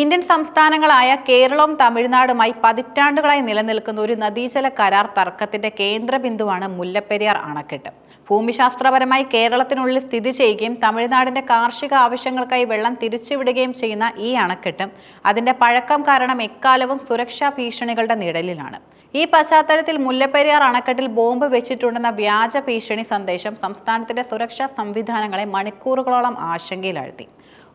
Indian സംസ്ഥാനങ്ങളായ കേരളവും തമിഴ്നാടുമായി പതിറ്റാണ്ടുകളായി നിലനിൽക്കുന്ന ഒരു നദീജല കരാർ തർക്കത്തിന്റെ കേന്ദ്ര ബിന്ദുവാണ് മുല്ലപ്പെരിയാർ അണക്കെട്ട്. ഭൂമിശാസ്ത്രപരമായി കേരളത്തിനുള്ളിൽ സ്ഥിതി ചെയ്യുകയും തമിഴ്നാടിന്റെ കാർഷിക ആവശ്യങ്ങൾക്കായി വെള്ളം തിരിച്ചുവിടുകയും ചെയ്യുന്ന ഈ അണക്കെട്ട് അതിന്റെ പഴക്കം കാരണം എക്കാലവും സുരക്ഷാ ഭീഷണികളുടെ നിഴലിലാണ്. ഈ പശ്ചാത്തലത്തിൽ മുല്ലപ്പെരിയാർ അണക്കെട്ടിൽ ബോംബ് വെച്ചിട്ടുണ്ടെന്ന വ്യാജ ഭീഷണി സന്ദേശം സംസ്ഥാനത്തിന്റെ സുരക്ഷാ സംവിധാനങ്ങളെ മണിക്കൂറുകളോളം ആശങ്കയിലാഴ്ത്തി.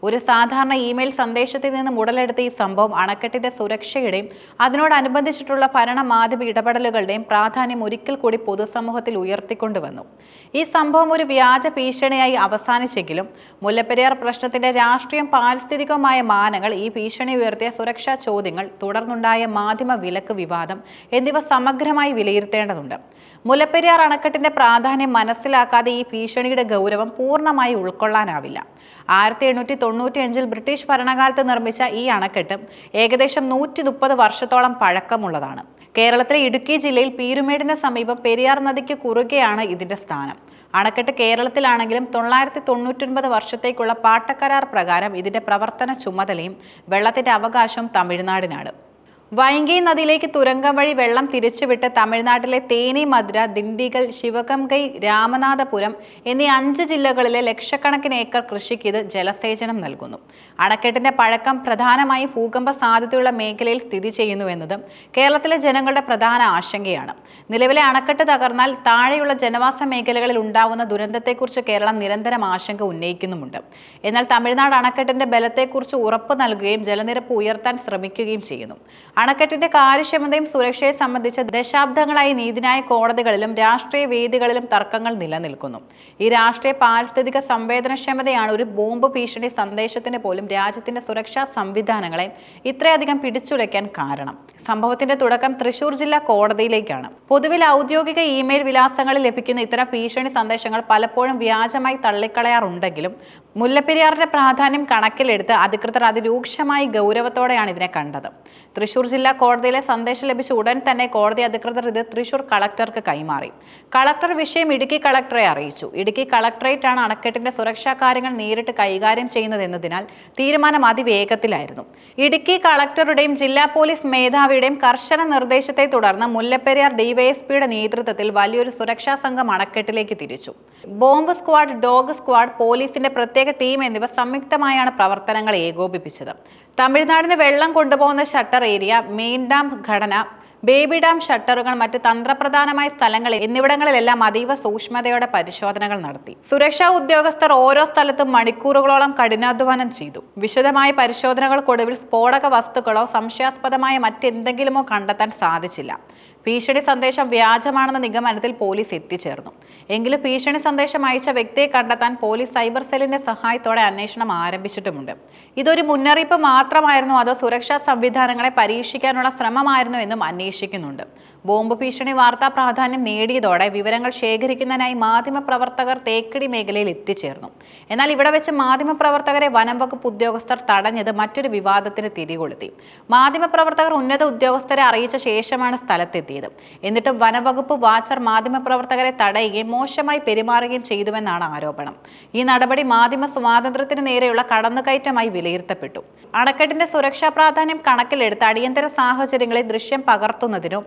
ഒരു സാധാരണ ഇമെയിൽ സന്ദേശത്തിൽ നിന്ന് ഉടലെടുത്ത ഈ സംഭവം അണക്കെട്ടിന്റെ സുരക്ഷയുടെയും അതിനോടനുബന്ധിച്ചിട്ടുള്ള ഭരണ മാധ്യമ ഇടപെടലുകളുടെയും പ്രാധാന്യം ഒരിക്കൽ കൂടി പൊതുസമൂഹത്തിൽ ഉയർത്തിക്കൊണ്ടുവന്നു. ഈ സംഭവം ഒരു വ്യാജ ഭീഷണിയായി അവസാനിച്ചെങ്കിലും മുല്ലപ്പെരിയാർ പ്രശ്നത്തിന്റെ രാഷ്ട്രീയം പാരിസ്ഥിതികമായ മാനങ്ങൾ ഈ ഭീഷണി ഉയർത്തിയ സുരക്ഷാ ചോദ്യങ്ങൾ തുടർന്നുണ്ടായ മാധ്യമ വിലക്ക് വിവാദം എന്നിവ സമഗ്രമായി വിലയിരുത്തേണ്ടതുണ്ട്. മുല്ലപ്പെരിയാർ അണക്കെട്ടിന്റെ പ്രാധാന്യം മനസ്സിലാക്കാതെ ഈ ഭീഷണിയുടെ ഗൗരവം പൂർണമായി ഉൾക്കൊള്ളാനാവില്ല. ആയിരത്തി എണ്ണൂറ്റി തൊണ്ണൂറ്റി അഞ്ചിൽ ബ്രിട്ടീഷ് ഭരണകാലത്ത് നിർമ്മിച്ച ഈ അണക്കെട്ട് ഏകദേശം നൂറ്റി മുപ്പത് വർഷത്തോളം പഴക്കമുള്ളതാണ്. കേരളത്തിലെ ഇടുക്കി ജില്ലയിൽ പീരുമേടിന് സമീപം പെരിയാർ നദിക്ക് കുറുകെയാണ് ഇതിന്റെ സ്ഥാനം. അണക്കെട്ട് കേരളത്തിലാണെങ്കിലും തൊള്ളായിരത്തി തൊണ്ണൂറ്റൊൻപത് വർഷത്തേക്കുള്ള പാട്ടക്കരാർ പ്രകാരം ഇതിന്റെ പ്രവർത്തന ചുമതലയും വെള്ളത്തിന്റെ അവകാശവും തമിഴ്നാടിനാണ്. വൈങ്കി നദിയിലേക്ക് തുരങ്കം വഴി വെള്ളം തിരിച്ചുവിട്ട് തമിഴ്നാട്ടിലെ തേനി മധുര ദിണ്ടിഗൽ ശിവകംകൈ രാമനാഥപുരം എന്നീ അഞ്ച് ജില്ലകളിലെ ലക്ഷക്കണക്കിന് ഏക്കർ കൃഷിക്ക് ഇത് ജലസേചനം നൽകുന്നു. അണക്കെട്ടിന്റെ പഴക്കം പ്രധാനമായി ഭൂകമ്പ സാധ്യതയുള്ള മേഖലയിൽ സ്ഥിതി ചെയ്യുന്നുവെന്നതും കേരളത്തിലെ ജനങ്ങളുടെ പ്രധാന ആശങ്കയാണ്. നിലവിലെ അണക്കെട്ട് തകർന്നാൽ താഴെയുള്ള ജനവാസ മേഖലകളിൽ ഉണ്ടാവുന്ന ദുരന്തത്തെക്കുറിച്ച് കേരളം നിരന്തരം ആശങ്ക ഉന്നയിക്കുന്നുമുണ്ട്. എന്നാൽ തമിഴ്നാട് അണക്കെട്ടിന്റെ ബലത്തെക്കുറിച്ച് ഉറപ്പ് നൽകുകയും ജലനിരപ്പ് ഉയർത്താൻ ശ്രമിക്കുകയും ചെയ്യുന്നു. അണക്കെട്ടിന്റെ കാര്യക്ഷമതയും സുരക്ഷയെ സംബന്ധിച്ച് ദശാബ്ദങ്ങളായി നീതിന്യായ കോടതികളിലും രാഷ്ട്രീയ വേദികളിലും തർക്കങ്ങൾ നിലനിൽക്കുന്നു. ഈ രാഷ്ട്രീയ പാരിസ്ഥിതിക സംവേദനക്ഷമതയാണ് ഒരു ബോംബ് ഭീഷണി സന്ദേശത്തിന് പോലും രാജ്യത്തിന്റെ സുരക്ഷാ സംവിധാനങ്ങളെ ഇത്രയധികം പിടിച്ചുലയ്ക്കാൻ കാരണം. സംഭവത്തിന്റെ തുടക്കം തൃശൂർ ജില്ലാ കോടതിയിലേക്കാണ്. പൊതുവിൽ ഔദ്യോഗിക ഇമെയിൽ വിലാസങ്ങളിൽ ലഭിക്കുന്ന ഇത്തരം ഭീഷണി സന്ദേശങ്ങൾ പലപ്പോഴും വ്യാജമായി തള്ളിക്കളയാറുണ്ടെങ്കിലും മുല്ലപ്പെരിയാറിന്റെ പ്രാധാന്യം കണക്കിലെടുത്ത് അധികൃതർ അതിരൂക്ഷമായി ഗൗരവത്തോടെയാണ് ഇതിനെ കണ്ടത്. തൃശൂർ ജില്ലാ കോടതിയിലെ സന്ദേശം ലഭിച്ച ഉടൻ തന്നെ കോടതി അധികൃതർ ഇത് തൃശൂർ കളക്ടർക്ക് കൈമാറി. കളക്ടർ വിഷയം ഇടുക്കി കളക്ടറെ അറിയിച്ചു. ഇടുക്കി കളക്ടറേറ്റ് ആണ് അണക്കെട്ടിന്റെ സുരക്ഷാ കാര്യങ്ങൾ നേരിട്ട് കൈകാര്യം ചെയ്യുന്നതെന്നതിനാൽ തീരുമാനം അതിവേഗത്തിലായിരുന്നു. ഇടുക്കി കളക്ടറുടെയും ജില്ലാ പോലീസ് മേധാവിയുടെയും കർശന നിർദ്ദേശത്തെ തുടർന്ന് മുല്ലപ്പെരിയാർ ഡിവൈഎസ്പിയുടെ നേതൃത്വത്തിൽ വലിയൊരു സുരക്ഷാ സംഘം അണക്കെട്ടിലേക്ക് തിരിച്ചു. ബോംബ് സ്ക്വാഡ് ഡോഗ് സ്ക്വാഡ് പോലീസിന്റെ പ്രത്യേക ടീം എന്നിവ സംയുക്തമായാണ് പ്രവർത്തനങ്ങൾ ഏകോപിപ്പിച്ചത്. തമിഴ്നാടിന് വെള്ളം കൊണ്ടുപോകുന്ന ഷട്ടർ ഏരിയ മെയിൻ ഡാം ഘടന ബേബി ഡാം ഷട്ടറുകൾ മറ്റ് തന്ത്രപ്രധാനമായ സ്ഥലങ്ങൾ എന്നിവിടങ്ങളിലെല്ലാം അതീവ സൂക്ഷ്മതയോടെ പരിശോധനകൾ നടത്തി. സുരക്ഷാ ഉദ്യോഗസ്ഥർ ഓരോ സ്ഥലത്തും മണിക്കൂറുകളോളം കഠിനാധ്വാനം ചെയ്തു. വിശദമായ പരിശോധനകൾക്കൊടുവിൽ സ്ഫോടക വസ്തുക്കളോ സംശയാസ്പദമായ മറ്റെന്തെങ്കിലുമോ കണ്ടെത്താൻ സാധിച്ചില്ല. ഭീഷണി സന്ദേശം വ്യാജമാണെന്ന നിഗമനത്തിൽ പോലീസ് എത്തിച്ചേർന്നു. എങ്കിലും ഭീഷണി സന്ദേശം അയച്ച വ്യക്തിയെ കണ്ടെത്താൻ പോലീസ് സൈബർ സെല്ലിന്റെ സഹായത്തോടെ അന്വേഷണം ആരംഭിച്ചിട്ടുമുണ്ട്. ഇതൊരു മുന്നറിയിപ്പ് മാത്രമായിരുന്നു. അതോ സുരക്ഷാ സംവിധാനങ്ങളെ പരീക്ഷിക്കാനുള്ള ശ്രമമായിരുന്നു എന്നും അന്വേഷിക്കുന്നുണ്ട്. ബോംബ് ഭീഷണി വാർത്താ പ്രാധാന്യം നേടിയതോടെ വിവരങ്ങൾ ശേഖരിക്കുന്നതിനായി മാധ്യമപ്രവർത്തകർ തേക്കടി മേഖലയിൽ എത്തിച്ചേർന്നു. എന്നാൽ ഇവിടെ വെച്ച് മാധ്യമപ്രവർത്തകരെ വനം വകുപ്പ് ഉദ്യോഗസ്ഥർ തടഞ്ഞത് മറ്റൊരു വിവാദത്തിന് തിരികൊളുത്തി മാധ്യമപ്രവർത്തകർ ഉന്നത ഉദ്യോഗസ്ഥരെ അറിയിച്ച ശേഷമാണ് സ്ഥലത്തെത്തിയത്. എന്നിട്ടും വനംവകുപ്പ് വാച്ചർ മാധ്യമപ്രവർത്തകരെ തടയുകയും മോശമായി പെരുമാറുകയും ചെയ്തുവെന്നാണ് ആരോപണം. ഈ നടപടി മാധ്യമ സ്വാതന്ത്ര്യത്തിന് നേരെയുള്ള കടന്നുകയറ്റമായി വിലയിരുത്തപ്പെട്ടു. അണക്കെട്ടിന്റെ സുരക്ഷാ പ്രാധാന്യം കണക്കിലെടുത്ത് അടിയന്തര സാഹചര്യങ്ങളിൽ ദൃശ്യം പകർത്തുന്നതിനോ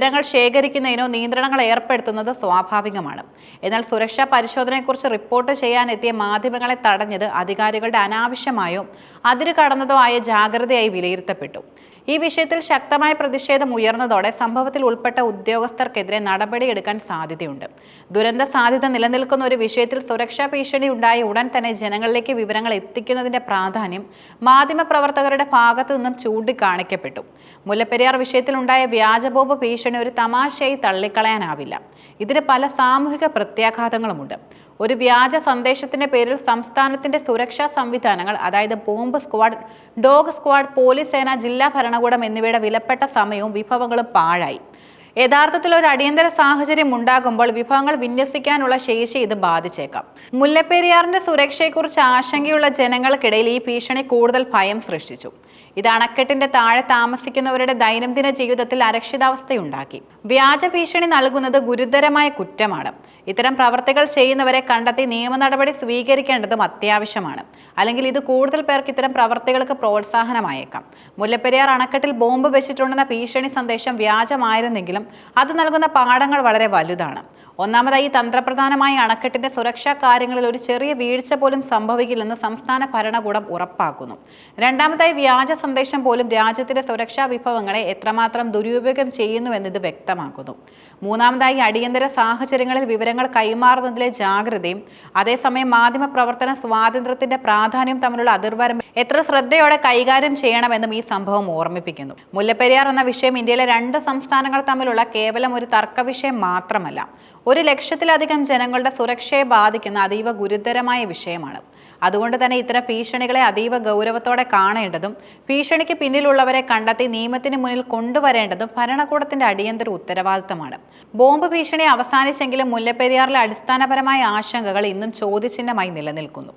വിവരങ്ങൾ ശേഖരിക്കുന്നതിനോ നിയന്ത്രണങ്ങൾ ഏർപ്പെടുത്തുന്നത് സ്വാഭാവികമാണ്. എന്നാൽ സുരക്ഷാ പരിശോധനയെക്കുറിച്ച് റിപ്പോർട്ട് ചെയ്യാനെത്തിയ മാധ്യമങ്ങളെ തടഞ്ഞത് അധികാരികളുടെ അനാവശ്യമായോ അതിര് കടന്നതോ ആയ ജാഗ്രതയായി വിലയിരുത്തപ്പെട്ടു. ഈ വിഷയത്തിൽ ശക്തമായ പ്രതിഷേധം ഉയർന്നതോടെ സംഭവത്തിൽ ഉൾപ്പെട്ട ഉദ്യോഗസ്ഥർക്കെതിരെ നടപടിയെടുക്കാൻ സാധ്യതയുണ്ട്. ദുരന്ത സാധ്യത നിലനിൽക്കുന്ന ഒരു വിഷയത്തിൽ സുരക്ഷാ ഭീഷണി ഉണ്ടായ ഉടൻ തന്നെ ജനങ്ങളിലേക്ക് വിവരങ്ങൾ എത്തിക്കുന്നതിന്റെ പ്രാധാന്യം മാധ്യമപ്രവർത്തകരുടെ ഭാഗത്തു നിന്നും ചൂണ്ടിക്കാണിക്കപ്പെട്ടു. മുല്ലപ്പെരിയാർ വിഷയത്തിലുണ്ടായ വ്യാജബോബ് ഭീഷണി ഒരു തമാശയായി തള്ളിക്കളയാനാവില്ല. ഇതിന് പല സാമൂഹിക പ്രത്യാഘാതങ്ങളുമുണ്ട്. ഒരു വ്യാജ സന്ദേശത്തിന്റെ പേരിൽ സംസ്ഥാനത്തിന്റെ സുരക്ഷാ സംവിധാനങ്ങൾ അതായത് bomb squad dog squad police സേന ജില്ലാ ഭരണകൂടം എന്നിവയുടെ വിലപ്പെട്ട സമയവും വിഭവങ്ങളും പാഴായി. യഥാർത്ഥത്തിൽ ഒരു അടിയന്തര സാഹചര്യം ഉണ്ടാകുമ്പോൾ വിഭവങ്ങൾ വിന്യസിക്കാനുള്ള ശേഷി ഇത് ബാധിച്ചേക്കാം. മുല്ലപ്പെരിയാറിന്റെ സുരക്ഷയെക്കുറിച്ച് ആശങ്കയുള്ള ജനങ്ങൾക്കിടയിൽ ഈ ഭീഷണി കൂടുതൽ ഭയം സൃഷ്ടിച്ചു. ഇത് അണക്കെട്ടിന്റെ താഴെ താമസിക്കുന്നവരുടെ ദൈനംദിന ജീവിതത്തിൽ അരക്ഷിതാവസ്ഥയുണ്ടാക്കി. വ്യാജ ഭീഷണി നൽകുന്നത് ഗുരുതരമായ കുറ്റമാണ്. ഇത്തരം പ്രവർത്തികൾ ചെയ്യുന്നവരെ കണ്ടെത്തി നിയമ നടപടി സ്വീകരിക്കേണ്ടതും അത്യാവശ്യമാണ്. അല്ലെങ്കിൽ ഇത് കൂടുതൽ പേർക്ക് ഇത്തരം പ്രവർത്തികൾക്ക് പ്രോത്സാഹനമായേക്കാം. മുല്ലപ്പെരിയാർ അണക്കെട്ടിൽ ബോംബ് വെച്ചിട്ടുണ്ടെന്ന ഭീഷണി സന്ദേശം വ്യാജമായിരുന്നെങ്കിലും അത് നൽകുന്ന പാഠങ്ങൾ വളരെ വലുതാണ്. ഒന്നാമതായി തന്ത്രപ്രധാനമായ അണക്കെട്ടിന്റെ സുരക്ഷാ കാര്യങ്ങളിൽ ഒരു ചെറിയ വീഴ്ച പോലും സംഭവിക്കില്ലെന്ന് സംസ്ഥാന ഭരണകൂടം ഉറപ്പാക്കുന്നു. രണ്ടാമതായി വ്യാജ സന്ദേശം പോലും രാജ്യത്തിന്റെ സുരക്ഷാ വിഭവങ്ങളെ എത്രമാത്രം ദുരുപയോഗം ചെയ്യുന്നുവെന്നത് വ്യക്തമാക്കുന്നു. മൂന്നാമതായി അടിയന്തര സാഹചര്യങ്ങളിൽ വിവരങ്ങൾ കൈമാറുന്നതിലെ ജാഗ്രതയും അതേസമയം മാധ്യമ പ്രവർത്തന സ്വാതന്ത്ര്യത്തിന്റെ പ്രാധാന്യം തമ്മിലുള്ള അതിർവരം എത്ര ശ്രദ്ധയോടെ കൈകാര്യം ചെയ്യണമെന്നും ഈ സംഭവം ഓർമ്മിപ്പിക്കുന്നു. മുല്ലപ്പെരിയാർ എന്ന വിഷയം ഇന്ത്യയിലെ രണ്ട് സംസ്ഥാനങ്ങൾ തമ്മിലുള്ള കേവലം ഒരു തർക്ക വിഷയം മാത്രമല്ല. ഒരു ലക്ഷത്തിലധികം ജനങ്ങളുടെ സുരക്ഷയെ ബാധിക്കുന്ന അതീവ ഗുരുതരമായ വിഷയമാണ്. അതുകൊണ്ട് തന്നെ ഇത്തരം ഭീഷണികളെ അതീവ ഗൗരവത്തോടെ കാണേണ്ടതും ഭീഷണിക്ക് പിന്നിലുള്ളവരെ കണ്ടെത്തി നിയമത്തിന് മുന്നിൽ കൊണ്ടുവരേണ്ടതും ഭരണകൂടത്തിന്റെ അടിയന്തര ഉത്തരവാദിത്തമാണ്. ബോംബ് ഭീഷണി അവസാനിച്ചെങ്കിലും മുല്ലപ്പെരിയാറിലെ അടിസ്ഥാനപരമായ ആശങ്കകൾ ഇന്നും ചോദ്യചിഹ്നമായി നിലനിൽക്കുന്നു.